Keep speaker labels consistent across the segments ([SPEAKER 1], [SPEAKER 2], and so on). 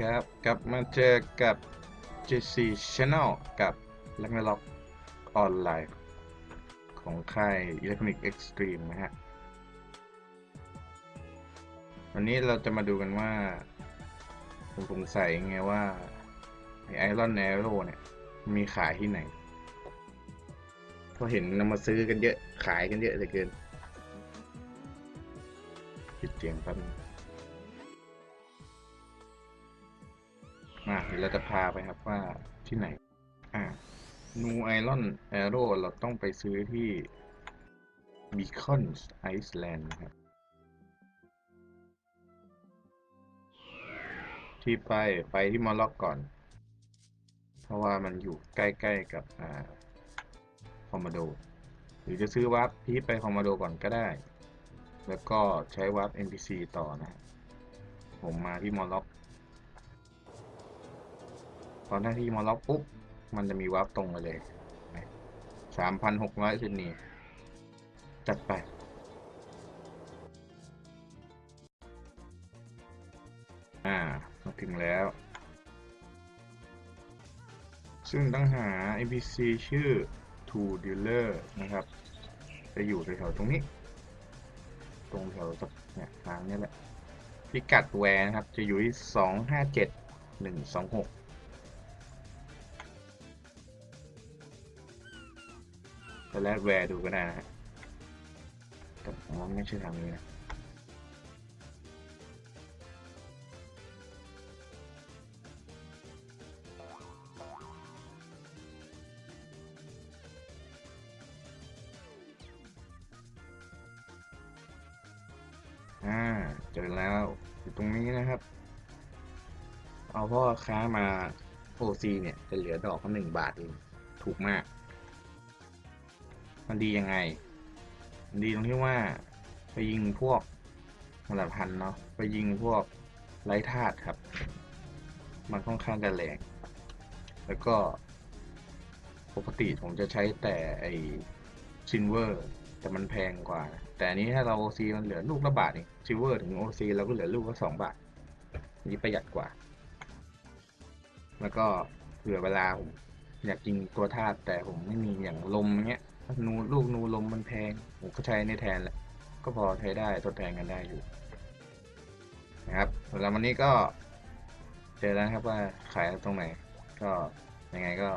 [SPEAKER 1] ครับ กลับมาเจอกับ JC Channel กับ l a g n a r o k ออนไลน์ของค่าย Electronic Extreme นะฮะ วันนี้เราจะมาดูกันว่า ผมสงสัยไงว่าไอรอนแอโร่เนี่ย มีขายที่ไหนเพราะเห็นนำมาซื้อกันเยอะ ขายกันเยอะเหลือเกินปิดเสียงแป๊บ เราจะพาไปครับว่าที่ไหน อ่านูไอรอนแอโร่เราต้องไปซื้อที่ Beacons Iceland นะครับ ที่ไปไปที่มอลล็อกก่อน เพราะว่ามันอยู่ใกล้ๆกับอ่าคอมโมโด หรือจะซื้อวาร์ปพีไปคอมโมโดก่อนก็ได้ แล้วก็ใช้วาร์ป NPC ต่อนะ ผมมาที่มอลล็อก ตอนหน้าที่มาล็อกปุ๊บ มันจะมีวาร์ปตรงมาเลยสามพันหกร้อยเซนนีจัดไปอ่ามาถึงแล้ว ซึ่งต้องหา NPC ชื่อ To Dealer นะครับ จะอยู่แถวๆตรงนี้ ตรงแถวเนี่ยทางนี้แหละ พิกัดแวร์นะครับ จะอยู่ที่สองห้าเจ็ดหนึ่งสองหก ไปแลกแวร์ดูก็ได้นะฮะแต่ผมว่าไม่ใช่ทางนี้นะอ่าเจอแล้วอยู่ตรงนี้นะครับ เอาพ่อค้ามา OC เนี่ยจะเหลือดอกก็หนึ่งบาทเองถูกมาก มันดียังไง มันดีตรงที่ว่า ไปยิงพวกมลพันเนาะไปยิงพวกไร้ธาตุครับ มันค่อนข้างจะแรงแล้วก็ปกติผมจะใช้แต่ไอซินเวอร์แต่มันแพงกว่า แต่อันนี้ถ้าเรา OC มันเหลือลูกละบาทเองซิลเวอร์ถึง OC เราก็เหลือลูกละสองบาทนี่ประหยัดกว่า แล้วก็เผื่อเวลาผมอยากยิงตัวธาตุแต่ผมไม่มีอย่างลมเงี้ย นูลูกนูลมมันแพงผมก็ใช้ในแทนแหละก็พอใช้ได้ทดแทนกันได้อยู่ นะครับสำหรับวันนี้ก็เจอแล้วครับว่าขายตรงไหน ก็ยังไงก็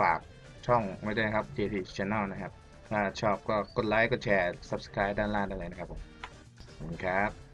[SPEAKER 1] ฝากช่องไว้ด้วยครับ JT Channel นะครับ ถ้าชอบก็กดไลค์กดแชร์ Subscribe ด้านล่างได้เลยนะครับผมขอบคุณครับ